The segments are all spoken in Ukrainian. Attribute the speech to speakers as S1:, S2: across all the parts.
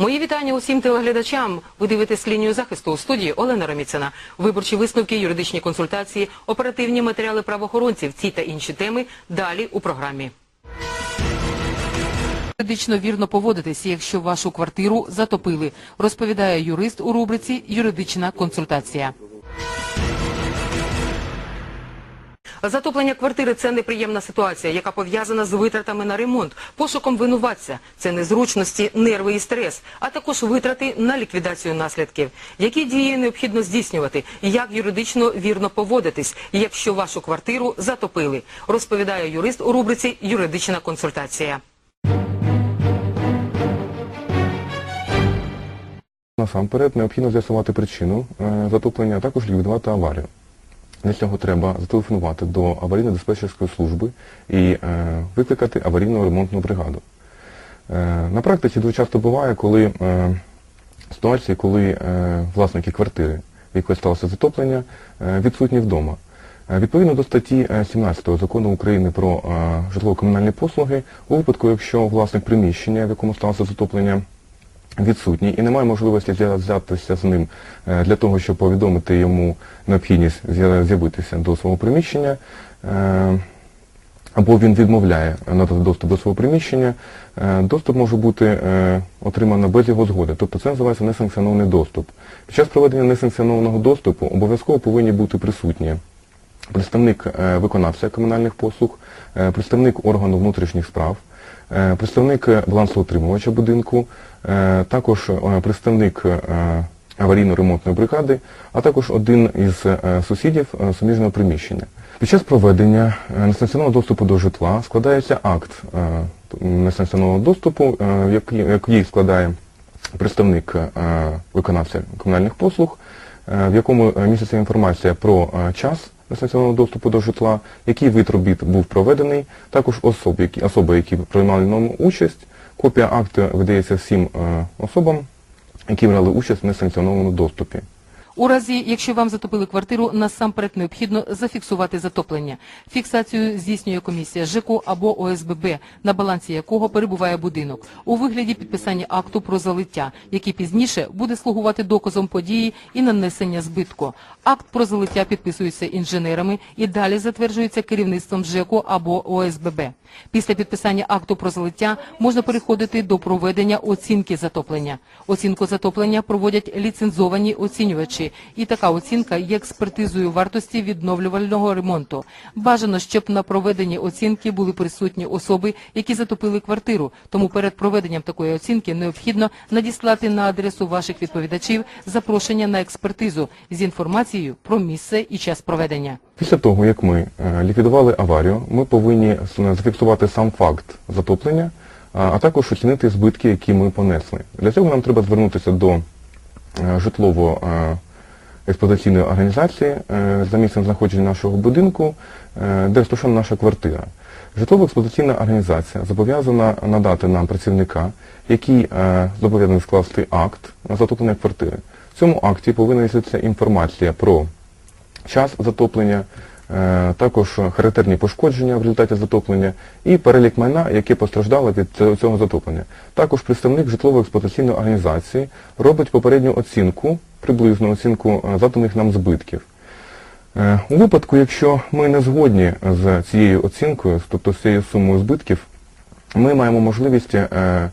S1: Мої вітання усім телеглядачам. Ви дивитесь лінію захисту у студії Олена Роміцина. Виборчі висновки, юридичні консультації, оперативні матеріали правоохоронців. Ці та інші теми далі у програмі. Юридично вірно поводитися, якщо вашу квартиру затопили, розповідає юрист у рубриці Юридична консультація. Затоплення квартири це неприємна ситуація, яка пов'язана з витратами на ремонт, пошуком винуватця. Це незручності, нерви і стрес, а також витрати на ліквідацію наслідків. Які дії необхідно здійснювати, як юридично вірно поводитись, якщо вашу квартиру затопили, розповідає юрист у рубриці Юридична консультація.
S2: Насамперед необхідно з'ясувати причину е, затоплення, а також ліквідувати аварію. Для цього треба зателефонувати до аварійно-диспетчерської служби і е, викликати аварійну ремонтну бригаду. Е, на практиці дуже часто буває, коли е, ситуації, коли власники квартири, в якої сталося затоплення, відсутні вдома. Відповідно до статті е, 17 закону України про житлово-комунальні послуги, у випадку, якщо власник приміщення, в якому сталося затоплення, відсутній і немає можливості зв'я- зв'язатися з ним е, для того, щоб повідомити йому необхідність з'явитися до свого приміщення, е, або він відмовляє надати доступ до свого приміщення, е, доступ може бути отримано без його згоди. Тобто це називається несанкціонований доступ. Під час проведення несанкціонованого доступу обов'язково повинні бути присутні представник виконавця комунальних послуг, представник органу внутрішніх справ, представник е, балансоутримувача будинку, е, також е, представник е, аварійно-ремонтної бригади, а також один із е, сусідів е, суміжного приміщення. Під час проведення е, несанкціонованого доступу до житла складається акт е, несанкціонованого доступу, е, який, складає представник е, виконавця комунальних послуг, е, в якому е, міститься інформація про е, час несанкціонованого доступу до житла, який вид робіт був проведений, також особи, які, особи, які приймали в ньому участь. Копія акту видається всім е, особам, які брали участь в несанкціонованому доступі.
S1: У разі, якщо вам затопили квартиру, насамперед необхідно зафіксувати затоплення. Фіксацію здійснює комісія ЖЕКу або ОСББ, на балансі якого перебуває будинок, у вигляді підписання акту про залиття, який пізніше буде слугувати доказом події і нанесення збитку. Акт про залиття підписується інженерами і далі затверджується керівництвом ЖЕКу або ОСББ. Після підписання акту про залиття можна переходити до проведення оцінки затоплення. Оцінку затоплення проводять ліцензовані оцінювачі, і така оцінка є експертизою вартості відновлювального ремонту. Бажано, щоб на проведенні оцінки були присутні особи, які затопили квартиру. Тому перед проведенням такої оцінки необхідно надіслати на адресу ваших відповідачів запрошення на експертизу з інформацією про місце і час проведення.
S2: Після того, як ми е, ліквідували аварію, ми повинні зафіксувати сам факт затоплення, а також оцінити збитки, які ми понесли. Для цього нам треба звернутися до е, житлово-експлуатаційної організації е, за місцем знаходження нашого будинку, е, де розташована наша квартира. Житлово-експлуатаційна організація зобов'язана надати нам працівника, який е, зобов'язаний скласти акт на затоплення квартири. В цьому акті повинна міститися інформація про час затоплення, також характерні пошкодження в результаті затоплення і перелік майна, яке постраждало від цього- затоплення. Також представник житлово-експлуатаційної організації робить попередню оцінку, приблизну оцінку е, завданих нам збитків. Е, У випадку, якщо ми не згодні з цією оцінкою, тобто з цією сумою збитків, ми маємо можливість е,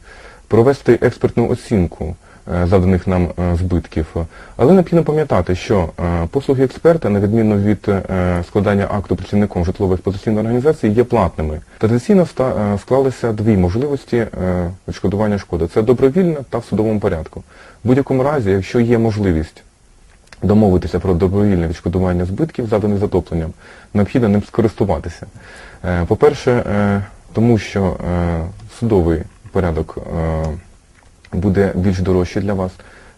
S2: провести експертну оцінку е, завданих нам е, збитків. Але необхідно пам'ятати, що е, послуги експерта, на відміну від е, складання акту працівником житлово-експлуатаційної організації, є платними. Традиційно е, склалися дві можливості е, відшкодування шкоди. Це добровільно та в судовому порядку. В будь-якому разі, якщо є можливість домовитися про добровільне відшкодування збитків, завданих затопленням, необхідно ним скористуватися. Е, По-перше, е, тому що е, судовий порядок е, буде більш дорожчий для вас,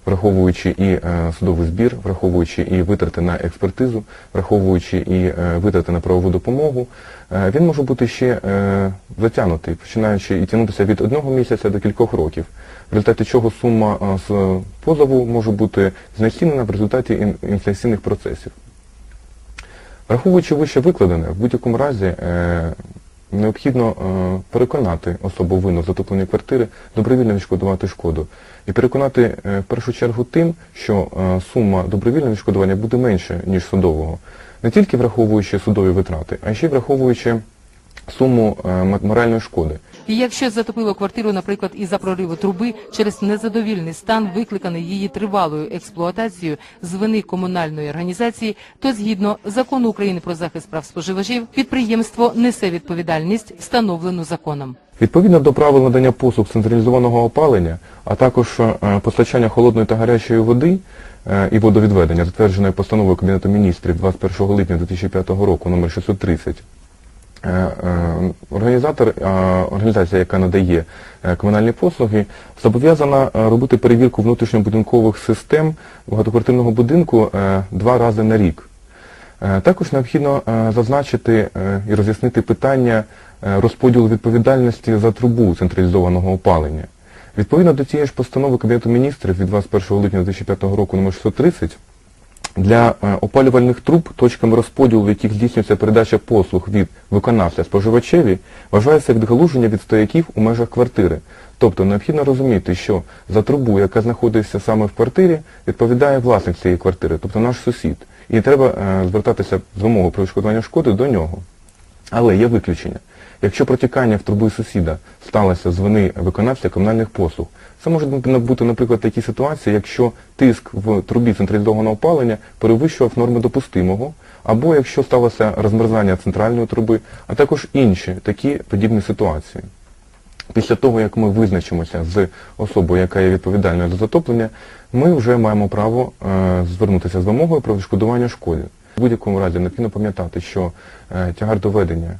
S2: враховуючи і е, судовий збір, враховуючи і витрати на експертизу, враховуючи і е, витрати на правову допомогу, е, він може бути ще затягнутий, починаючи і тягнутися від одного місяця до кількох років, в результаті чого сума з позову може бути знецінена в результаті ін- інфляційних процесів. Враховуючи вище викладене, в будь-якому разі необхідно е, переконати особу винну затоплення квартири добровільно відшкодувати шкоду. І переконати е, в першу чергу тим, що е, сума добровільного відшкодування буде менше, ніж судового. Не тільки враховуючи судові витрати, а ще й враховуючи суму е, моральної шкоди.
S1: І якщо затопило квартиру, наприклад, із-за прориву труби через незадовільний стан, викликаний її тривалою експлуатацією з вини комунальної організації, то згідно закону України про захист прав споживачів, підприємство несе відповідальність, встановлену законом.
S2: Відповідно до правил надання послуг централізованого опалення, а також е, постачання холодної та гарячої води е, і водовідведення, затвердженої постановою Кабінету міністрів 21 липня 2005 року номер 630, е, е, організатор, е, організація, яка надає е, комунальні послуги, зобов'язана е, робити перевірку внутрішньобудинкових систем багатоквартирного будинку е, два рази на рік. Е, Також необхідно е, зазначити е, і роз'яснити питання е, розподілу відповідальності за трубу централізованого опалення. Відповідно до цієї ж постанови Кабінету міністрів від 21 липня 2005 року номер 630 для е, опалювальних труб, точками розподілу, в яких здійснюється передача послуг від виконавця споживачеві, вважається відгалуження від стояків у межах квартири. Тобто необхідно розуміти, що за трубу, яка знаходиться саме в квартирі, відповідає власник цієї квартири, тобто наш сусід. І треба е, звертатися з вимогою про відшкодування шкоди до нього. Але є виключення. Якщо протікання в труби сусіда сталося з вини виконавця комунальних послуг, це може бути, наприклад, такі ситуації, якщо тиск в трубі централізованого опалення перевищував норми допустимого, або якщо сталося розмерзання центральної труби, а також інші такі подібні ситуації. Після того, як ми визначимося з особою, яка є відповідальною за затоплення, ми вже маємо право е, звернутися з вимогою про відшкодування шкоди. В будь-якому разі необхідно пам'ятати, що е, тягар доведення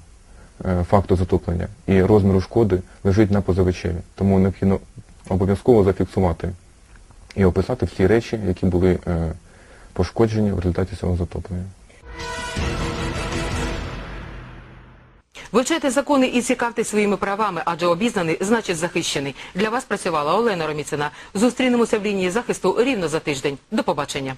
S2: факту затоплення і розміру шкоди лежить на позивачеві. Тому необхідно обов'язково зафіксувати і описати всі речі, які були е, пошкоджені в результаті цього затоплення.
S1: Вивчайте закони і цікавтесь своїми правами, адже обізнаний значить захищений. Для вас працювала Олена Роміцина. Зустрінемося в лінії захисту рівно за тиждень. До побачення.